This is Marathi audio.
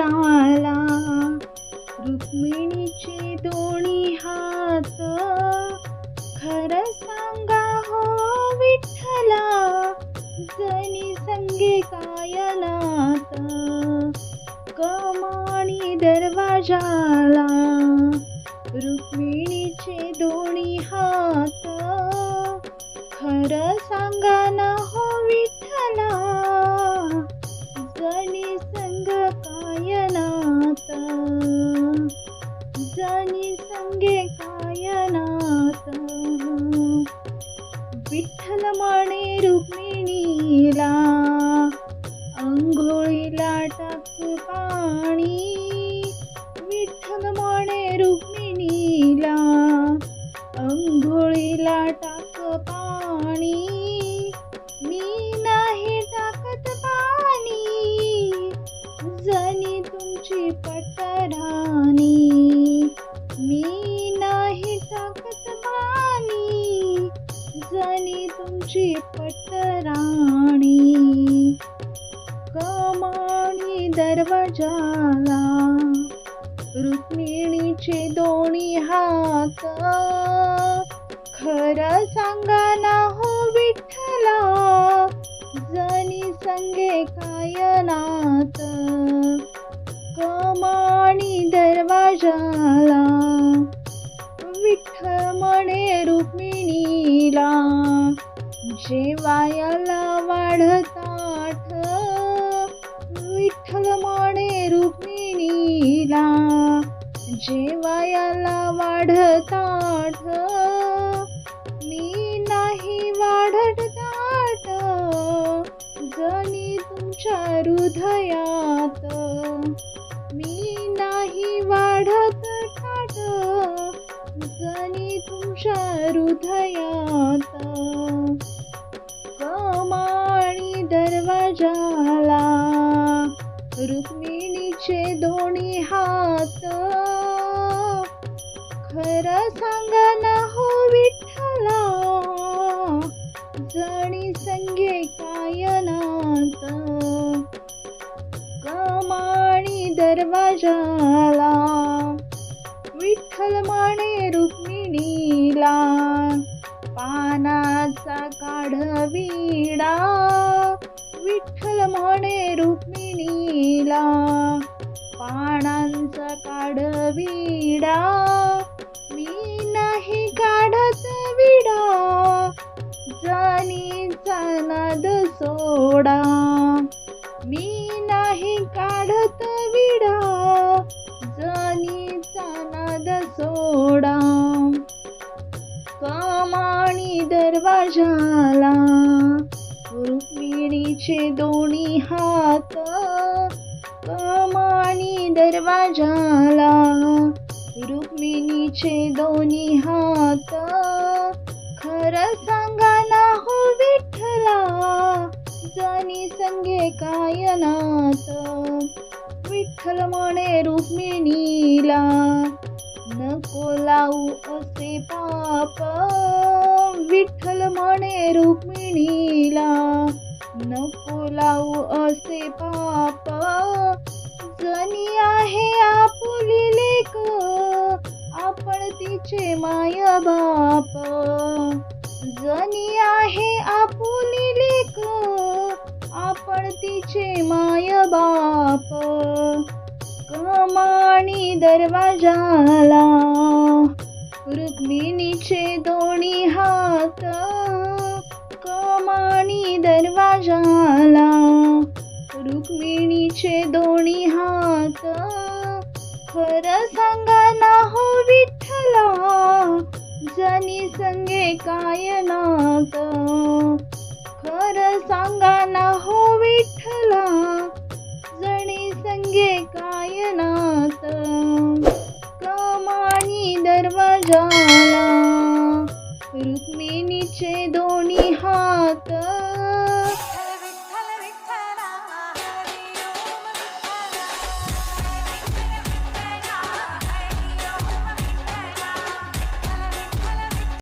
दरवाजाला रुक्मिणीचे दोन्ही हात. खरं सांगा हो विठ्ठला जनी संगे कायनात कमाणी दरवाजाला रुक्मिणीचे दोन्ही हात. खरं सांगा रुक्मिणीला अंघोळीला टाक पाणी विठ्ठल म्हणे रुक्मिणीला अंघोळीला टाक पाणी मी नाही टाकत पाणी जणी तुमची पटराणी झाली तुमची पटराणी कमाणी दरवाजाला रुक्मिणीचे दोन्ही हात. खरं सांगा ना हो विठ्ठला जनी संगे कायनात. कमाणी दरवाजाला विठ्ठल म्हणे रुक्मिणी जेवायला वाढताठ विठ्ठल म्हणे रुक्मिणीला जेवायला वाढताठ मी नाही वाढत ताठ जणी तुमच्या हृदयात. मी नाही वाढत ताठ जणी तुमच्या हृदयात. दरवाजाला विठ्ठल माने रुक्मिणीला पानाचा काढविडा विठ्ठल म्हणे रुक्मिणीला पानांचा काढविडा मी नाही काढत विडा जनीचा नाद सोडा. झाला. रुक्मिणीचे दोन्ही हात कमाणी दरवाजाला. रुक्मिणीचे दोन्ही हात खरं सांगा ना हो विठ्ठला. जणी संगे कायनात. विठ्ठल म्हणे रुक्मिणीला नको लावू असे पाप. रुक्मिणीला नको लावू असे पाप. जनी आहे आपुली लेक आपण तिचे माय बाप. जनी आहे आपुली लेक आपण तिचे माय बाप. कमाणी दरवाजाला रुक्मिणीचे दोन्ही हात. कमाणी दरवाजाला. रुक्मिणीचे दोन्ही हात. खरं सांगा ना हो विठ्ठला जनी संगे कायनात खरं सांगा ना हो विठ्ठला जणी संगे कायनात कमानी प्रमाणी दरवाजा